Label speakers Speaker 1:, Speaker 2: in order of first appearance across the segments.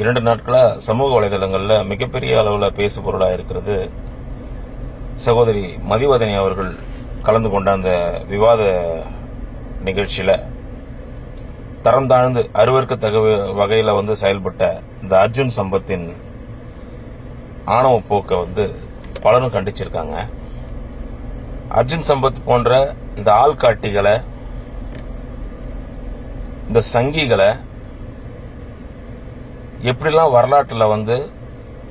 Speaker 1: இரண்டு நாட்களாக சமூக வலைதளங்களில் மிகப்பெரிய அளவில் பேசு பொருளாக இருக்கிறது சகோதரி மதிவதனி அவர்கள் கலந்து கொண்ட அந்த விவாத நிகழ்ச்சியில் தரம் தாழ்ந்து அருவருக்கத்தக வகையில் வந்து செயல்பட்ட இந்த அர்ஜுன் சம்பத்தின் ஆணவ போக்கை வந்து பலரும் கண்டிச்சிருக்காங்க. அர்ஜுன் சம்பத் போன்ற இந்த ஆள்காட்டிகளை இந்த சங்கிகளை எப்படிலாம் வரலாற்றில் வந்து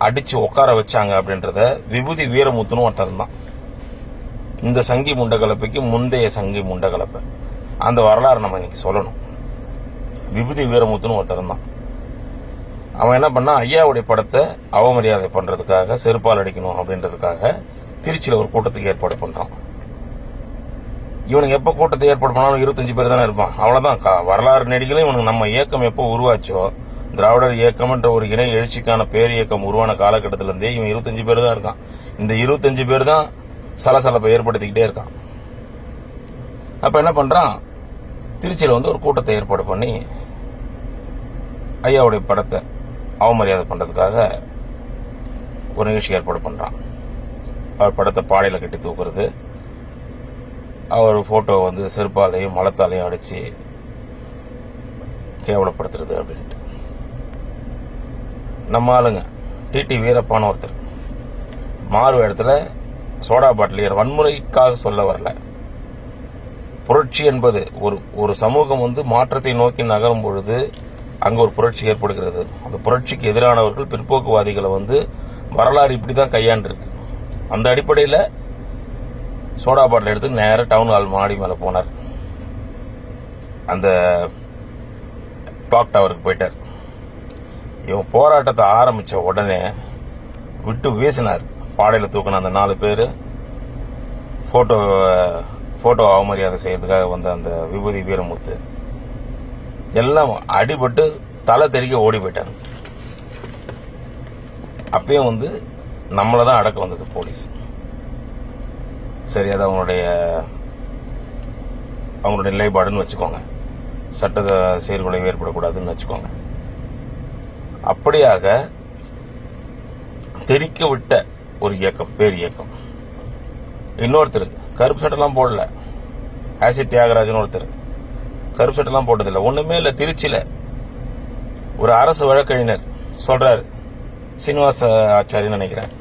Speaker 1: அடித்து உட்கார வச்சாங்க அப்படின்றத விபூதி வீரமுத்துன்னு ஒருத்தர் தான் இந்த சங்கி முண்டகலப்புக்கு முந்தைய சங்கி முண்டகலப்பு. அந்த வரலாறு நம்ம இன்னைக்கு சொல்லணும். விபூதி வீரமுத்துன்னு ஒருத்தர் தான் அவன் என்ன பண்ணா ஐயாவுடைய படத்தை அவமரியாதை பண்ணுறதுக்காக செருப்பால் அடிக்கணும் அப்படின்றதுக்காக திருச்சியில் ஒரு கூட்டத்துக்கு ஏற்பாடு பண்ணுறான் இவனுக்கு எப்போ கூட்டத்தை ஏற்பாடு பண்ணாலும் இருபத்தஞ்சு பேர் தானே இருப்பான். அவ்வளோதான் வரலாறு நெடிகளும் இவனுக்கு நம்ம இயக்கம் எப்போ உருவாச்சோ திராவிடர் இயக்கம் என்ற ஒரு இணை எழுச்சிக்கான பேர் இயக்கம் உருவான காலகட்டத்தில இருந்தே இவன் இருபத்தஞ்சு பேர் தான் இருக்கான். இந்த இருபத்தஞ்சு பேர் தான் சலசலப்பை ஏற்படுத்திக்கிட்டே இருக்கான். அப்ப என்ன பண்றான்? திருச்சியில் வந்து ஒரு கூட்டத்தை ஏற்பாடு பண்ணி ஐயாவுடைய படத்தை அவமரியாதை பண்றதுக்காக ஒரு நிகழ்ச்சி ஏற்பாடு பண்றான். அவர் படத்தை பாடையில் கட்டி தூக்குறது. அவர் போட்டோ வந்து செருப்பாலையும் மலத்தாலையும் அடிச்சு கேவலப்படுத்துறது அப்படின்ட்டு. நம்ம ஆளுங்க. டிடி வீரப்பான ஒருத்தர். மாறு இடத்துல சோடா பாட்டிலியர் வன்முறைக்காக சொல்ல வரல. புரட்சி என்பது ஒரு ஒரு சமூகம் வந்து மாற்றத்தை நோக்கி நகரும் பொழுது அங்கே ஒரு புரட்சி ஏற்படுகிறது. அந்த புரட்சிக்கு எதிரானவர்கள் பிற்போக்குவாதிகளை வந்து வரலாறு இப்படி தான் கையாண்டிருக்கு. அந்த அடிப்படையில் சோடா பாட்டில் எடுத்து நேராக டவுன் ஹால் மாடி மேலே போனார். அந்த டாக் டவருக்கு போயிட்டார். இவன் போராட்டத்தை ஆரம்பித்த உடனே விட்டு வீசினார். பாடையில் தூக்கின அந்த நாலு பேர். ஃபோட்டோ ஃபோட்டோ அவமரியாதை செய்கிறதுக்காக வந்த அந்த விபூதி வீரமுத்து எல்லாம் அடிபட்டு தலை தெறிக்க ஓடி போயிட்டாங்க. அப்பயும் வந்து நம்மளை தான் அடக்க வந்தது போலீஸ். சரி அது அவங்களுடைய அவங்களுடைய நிலைப்பாடுன்னு வச்சுக்கோங்க. சட்ட சீர்குலைவு ஏற்படக்கூடாதுன்னு வச்சுக்கோங்க. அப்படியாக தெரிக்க விட்ட ஒரு இயக்கம் பேர் இயக்கம். இன்னொருத்தர் கருப்பு சட்டெல்லாம் போடல. ஆசி தியாகராஜன் ஒருத்தர். கருப்பு சட்டெல்லாம் போட்டதில்லை. ஒன்றுமே இல்லை திருச்சியில் ஒரு அரசு வழக்கறிஞர் சொல்கிறார் சீனிவாச ஆச்சாரின்னு நினைக்கிறேன்.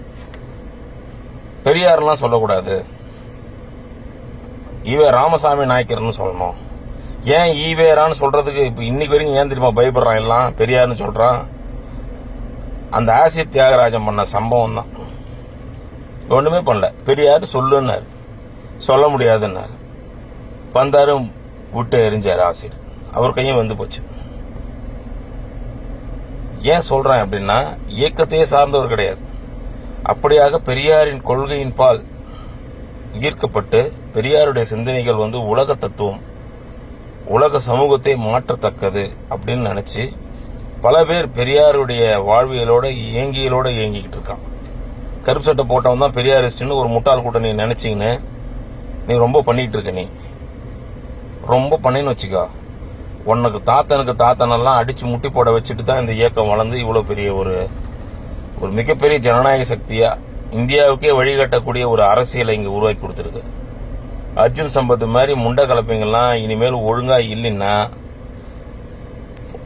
Speaker 1: பெரியார்லாம் சொல்லக்கூடாது. ஈவே ராமசாமி நாயக்கர்னு சொல்லணும். ஏன் ஈவேரான்னு சொல்கிறதுக்கு இப்போ இன்னைக்கு வரைக்கும் ஏன் தெரியுமா பயப்படுறான் எல்லாம்? பெரியார்னு சொல்கிறான் அந்த ஆசிய தியாகராஜன் பண்ண சம்பவம் தான் ஒன்றுமே பண்ணல. பெரியார் சொல்லுன்னாரு. சொல்ல முடியாதுன்னாரு. பந்தாரும் விட்டு எரிஞ்சார் ஆசிட் அவர் கையும் வந்து போச்சு. ஏன் சொல்றேன் அப்படின்னா இயக்கத்தையே சார்ந்தவர் கிடையாது. அப்படியாக பெரியாரின் கொள்கையின் பால் ஈர்க்கப்பட்டு பெரியாருடைய சிந்தனைகள் வந்து உலக தத்துவம் உலக சமூகத்தை மாற்றத்தக்கது அப்படின்னு நினைச்சு பல பேர் பெரியாருடைய வாழ்வியலோட இயங்கியலோட இயங்கிக்கிட்டு இருக்கான் கருப்பு சட்டை போட்டவன் தான் பெரியாரிஸ்ட்னு ஒரு முட்டாள் கூட்ட நீ நினைச்சீங்கன்னு நீ ரொம்ப பண்ணிட்டு இருக்க நீ. ரொம்ப பண்ணின்னு வச்சுக்கோ. உனக்கு தாத்தனுக்கு தாத்தனெல்லாம் அடிச்சு முட்டி போட வச்சுட்டு தான் இந்த இயக்கம் வளர்ந்து இவ்வளோ பெரிய ஒரு ஒரு மிகப்பெரிய ஜனநாயக சக்தியா இந்தியாவுக்கே வழிகாட்டக்கூடிய ஒரு அரசியலை இங்கே உருவாக்கி கொடுத்துருக்கு. அர்ஜுன் சம்பத் மாதிரி முண்டை கலப்பைங்கள்லாம் இனிமேல் ஒழுங்கா இல்லைன்னா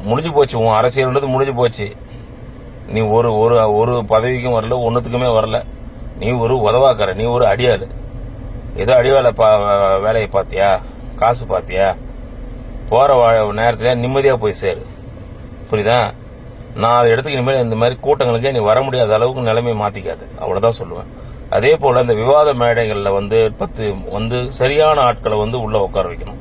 Speaker 1: முடிஞ்சு போச்சு உன் அரசியல்ன்றது முடிஞ்சு போச்சு. நீ ஒரு ஒரு ஒரு பதவிக்கும் வரல ஒன்றுத்துக்குமே வரல. நீ ஒரு உதவாக்கார நீ ஒரு அடியாளு. ஏதோ அடிவேலை பா வேலையை பார்த்தியா? காசு பார்த்தியா? போகிற வா- நேரத்தில் நிம்மதியாக போய் சேரு. புரியுதா? நாலு இடத்துக்கு இனிமேல் இந்த மாதிரி கூட்டங்களுக்கே நீ வர முடியாத அளவுக்கு நிலைமையை மாற்றிக்காது அவ்வளோதான் சொல்லுவேன். அதே போல் இந்த விவாத மேடைகளில் வந்து பத்து வந்து சரியான ஆட்களை வந்து உள்ளே உட்கார வைக்கணும்.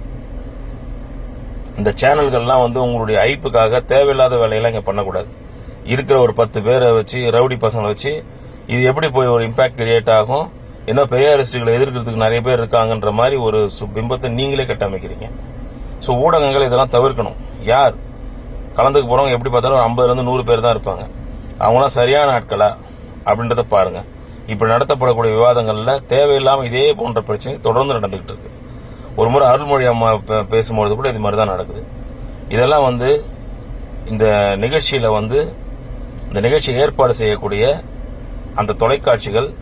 Speaker 1: இந்த சேனல்கள்லாம் வந்து உங்களுடைய ஐப்புக்காக தேவையில்லாத வேலையெல்லாம் இங்கே பண்ணக்கூடாது. இருக்கிற ஒரு பத்து பேரை வச்சு ரவுடி பசங்களை வச்சு இது எப்படி போய் ஒரு இம்பாக்ட் கிரியேட் ஆகும்? இன்னும் அரசுகளை எதிர்க்கிறதுக்கு நிறைய பேர் இருக்காங்கன்ற மாதிரி ஒரு சு- பிம்பத்தை நீங்களே கட்டமைக்கிறீங்க ஸோ ஊடகங்கள் இதெல்லாம் தவிர்க்கணும். யார்? கலந்துக்க போகிறவங்க எப்படி பார்த்தாலும் ஒரு ஐம்பதுலேருந்து நூறு பேர் தான் இருப்பாங்க. அவங்களாம் சரியான ஆட்களா? அப்படின்றத பாருங்கள் இப்போ நடத்தப்படக்கூடிய விவாதங்களில் தேவையில்லாமல் இதே போன்ற பிரச்சனை தொடர்ந்து நடந்துகிட்டு இருக்கு. ஒரு முறை அருள்மொழி அம்மா பேசும்பொழுது கூட இது மாதிரி தான் நடக்குது. இதெல்லாம் வந்து இந்த நிகழ்ச்சியில் வந்து இந்த நிகழ்ச்சி ஏற்பாடு செய்யக்கூடிய அந்த தொலைக்காட்சிகள்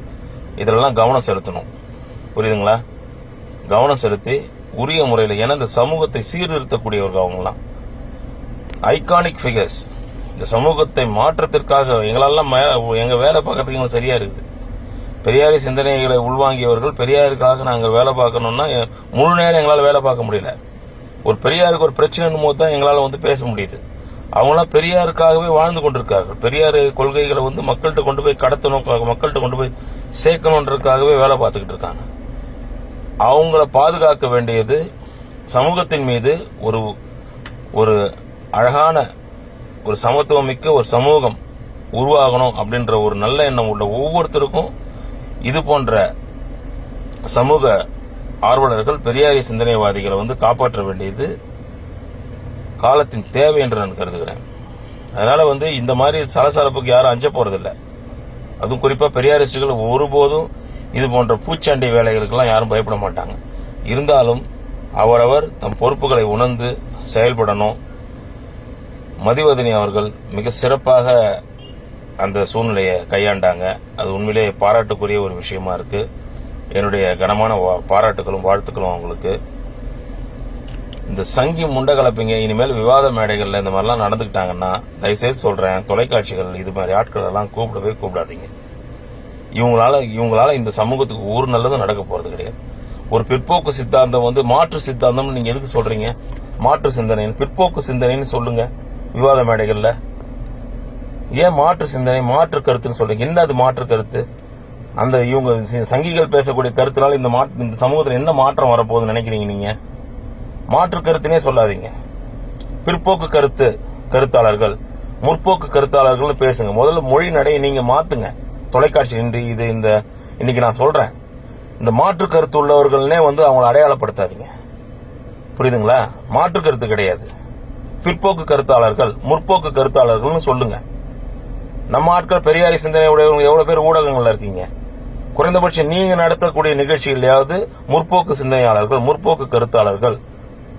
Speaker 1: இதெல்லாம் கவனம் செலுத்தணும். புரியுதுங்களா? கவனம் செலுத்தி உரிய முறையில் ஏன்னா இந்த சமூகத்தை சீர்திருத்தக்கூடியவர்கள் அவங்களாம் ஐகானிக் ஃபிகர்ஸ் இந்த சமூகத்தை மாற்றத்திற்காக எங்களெல்லாம் மே- வேலை பார்க்கறதுக்கு எங்களுக்கு சரியாக இருக்குது. பெரியாரி சிந்தனைகளை உள்வாங்கியவர்கள் பெரியாருக்காக நாங்கள் வேலை பார்க்கணும்னா முழு நேரம் எங்களால் வேலை பார்க்க முடியல. ஒரு பெரியாருக்கு ஒரு பிரச்சனைன்னு போது தான் எங்களால் வந்து பேச முடியுது. அவங்களாம் பெரியாருக்காகவே வாழ்ந்து கொண்டிருக்கார்கள். பெரியார் கொள்கைகளை வந்து மக்கள்கிட்ட கொண்டு போய் கடத்தணும் மக்கள்கிட்ட கொண்டு போய் சேர்க்கணுன்றதுக்காகவே வேலை பார்த்துக்கிட்டு இருக்காங்க. அவங்கள பாதுகாக்க வேண்டியது சமூகத்தின் மீது ஒரு ஒரு அழகான ஒரு சமத்துவமிக்க ஒரு சமூகம் உருவாகணும் அப்படின்ற ஒரு நல்ல எண்ணம் உள்ள ஒவ்வொருத்தருக்கும் இது போன்ற சமூக ஆர்வலர்கள் பெரியாரிய சிந்தனைவாதிகளை வந்து காப்பாற்ற வேண்டியது காலத்தின் தேவை என்று நான் கருதுகிறேன். அதனால வந்து இந்த மாதிரி சலசலப்புக்கு யாரும் அஞ்ச போறதில்லை. அதுவும் குறிப்பாக பெரியாரிஸ்டுகள் ஒருபோதும் இது போன்ற பூச்சாண்டி வேலைகளுக்கெல்லாம் யாரும் பயப்பட மாட்டாங்க. இருந்தாலும் அவரவர் தம் பொறுப்புகளை உணர்ந்து செயல்படணும். மதிவதனி அவர்கள் மிக சிறப்பாக அந்த சூழ்நிலையை கையாண்டாங்க. அது உண்மையிலேயே பாராட்டுக்குரிய ஒரு விஷயமா இருக்கு. என்னுடைய கனமான வா- பாராட்டுகளும் வாழ்த்துக்களும் அவங்களுக்கு. இந்த சங்கி முண்டை கலப்பிங்க இனிமேல் விவாத மேடைகளில் இந்த மாதிரிலாம் நடந்துக்கிட்டாங்கன்னா தயவுசெய்து சொல்கிறேன் தொலைக்காட்சிகள் இது மாதிரி ஆட்கள் எல்லாம் கூப்பிடவே கூப்பிடாதீங்க. இவங்களால இவங்களால இந்த சமூகத்துக்கு ஒரு நல்லதும் நடக்க போகிறது கிடையாது. ஒரு பிற்போக்கு சித்தாந்தம் வந்து மாற்று சித்தாந்தம்னு நீங்கள் எதுக்கு சொல்கிறீங்க மாற்று சிந்தனைன்னு பிற்போக்கு சிந்தனைன்னு சொல்லுங்கள் விவாத மேடைகளில் ஏன் மாற்று சிந்தனை மாற்று கருத்துன்னு சொல்றீங்க? என்ன அது மாற்று கருத்து? அந்த இவங்க சங்கிகள் பேசக்கூடிய கருத்துனால இந்த மாற்று இந்த சமூகத்தில் என்ன மாற்றம் வரப்போகுதுன்னு நினைக்கிறீங்க நீங்க? மாற்று கருத்துனே சொல்லாதீங்க. பிற்போக்கு கருத்து கருத்தாளர்கள். முற்போக்கு கருத்தாளர்கள் பேசுங்க. முதல்ல மொழி நடையை நீங்க மாத்துங்க. தொலைக்காட்சி இன்றி இது இந்த இன்னைக்கு நான் சொல்றேன். இந்த மாற்று கருத்து உள்ளவர்கள்னே வந்து அவங்கள அடையாளப்படுத்தாதீங்க. புரியுதுங்களா? மாற்று கருத்து கிடையாது. பிற்போக்கு கருத்தாளர்கள் முற்போக்கு கருத்தாளர்கள்னு சொல்லுங்க. நம்ம ஆட்கள் பெரியாரி சிந்தனை உடையவங்க எவ்வளவு பேர் ஊடகங்கள்ல இருக்கீங்க? குறைந்தபட்சம் நீங்க நடத்தக்கூடிய நிகழ்ச்சிகளையாவது முற்போக்கு சிந்தனையாளர்கள் முற்போக்கு கருத்தாளர்கள்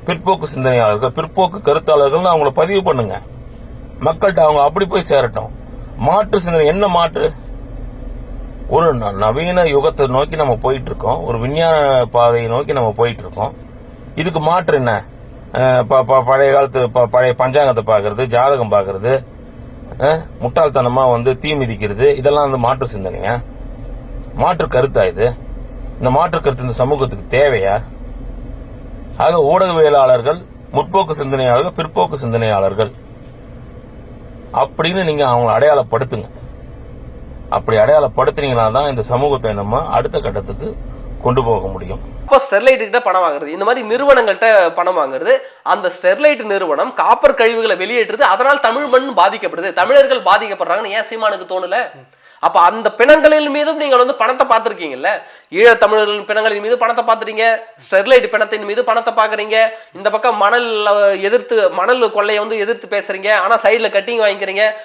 Speaker 1: பிற்போக்கு சிந்தனையாளர்கள் பிற்போக்கு கருத்தாளர்கள்னு அவங்கள பதிவு பண்ணுங்க. மக்கள்கிட்ட அவங்க அப்படி போய் சேரட்டும். மாற்று சிந்தனை என்ன மாற்று ஒரு நவீன யுகத்தை நோக்கி நம்ம போயிட்டு இருக்கோம் ஒரு விஞ்ஞான பாதையை நோக்கி நம்ம போயிட்டு இருக்கோம் இதுக்கு மாற்று என்ன? ப- ப- பழைய காலத்து ப- பழைய பஞ்சாங்கத்தை பார்க்கறது ஜாதகம் பார்க்கறது முட்டாள்தனமாக வந்து தீ மிதிக்கிறது இதெல்லாம் வந்து மாற்று சிந்தனையா? மாற்று கருத்தா இது? இந்த மாற்று கருத்து இந்த சமூகத்துக்கு தேவையா? ஆக ஊடகவியலாளர்கள் முற்போக்கு சிந்தனையாளர்கள் பிற்போக்கு சிந்தனையாளர்கள். அப்படின்னு நீங்க அவங்களை அடையாளப்படுத்துங்க. அப்படி அடையாளப்படுத்துனீங்கன்னா தான் இந்த சமூகத்தை நம்ம அடுத்த கட்டத்துக்கு கொண்டு போக முடியும்.
Speaker 2: அப்போ ஸ்டெர்லைட் கிட்ட பணம் வாங்குறது இந்த மாதிரி நிறுவனங்கள்கிட்ட பணம் வாங்குறது அந்த ஸ்டெர்லைட் நிறுவனம் காப்பர் கழிவுகளை வெளியேற்றுது அதனால் தமிழ் மண் பாதிக்கப்படுது. தமிழர்கள் பாதிக்கப்படுறாங்கன்னு ஏன் சீமானுக்கு தோணல? அப்ப அந்த பிணங்களின் மீதும் நீங்கள் வந்து பணத்தை பார்த்துருக்கீங்கல்ல? ஈழத் தமிழர்களின் பிணங்களின் மீது பணத்தை பார்த்துறீங்க ஸ்டெர்லைட் பிணத்தின் மீது பணத்தை பார்க்குறீங்க இந்த பக்கம் மணல் எதிர்த்து மணல் கொள்ளையை வந்து எதிர்த்து பேசுறீங்க ஆனால் சைடில் கட்டிங் வாங்கிக்கிறீங்க